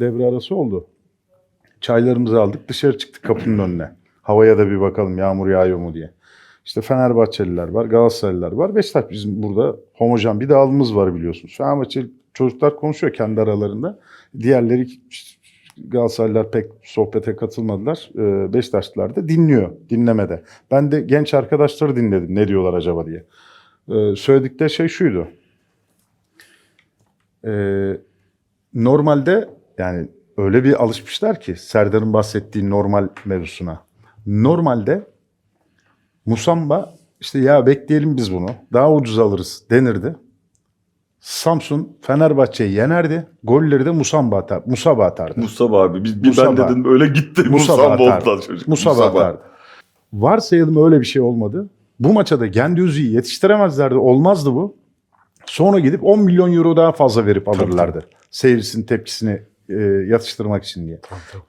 devre arası oldu. Çaylarımızı aldık dışarı çıktık kapının önüne. Havaya da bir bakalım yağmur yağıyor mu diye. İşte Fenerbahçeliler var, Galatasaraylılar var. Beşiktaş bizim burada homojen bir dağılımımız var biliyorsunuz. Fenerbahçeli çocuklar konuşuyor kendi aralarında. Diğerleri Galatasaraylılar pek sohbete katılmadılar. Ee, Beşiktaşlılar da dinliyor, dinlemede. Ben de genç arkadaşları dinledim ne diyorlar acaba diye. Ee, söyledikleri şey şuydu. Ee, normalde yani öyle bir alışmışlar ki Serdar'ın bahsettiği normal mevzusuna. Normalde Musamba işte ya bekleyelim biz bunu daha ucuz alırız denirdi. Samsun Fenerbahçe'yi yenerdi. Golleri de Musamba atar, Musaba atardı. Musab abi. Biz, bir Musab. ben dedim öyle gitti. Musab Musab atardı. çocuk. Musaba Musab. atardı. Varsayalım öyle bir şey olmadı. Bu maça da Gendüzi'yi yetiştiremezlerdi. Olmazdı bu. Sonra gidip 10 milyon euro daha fazla verip alırlardı. Seyircisinin tepkisini e, yatıştırmak için diye.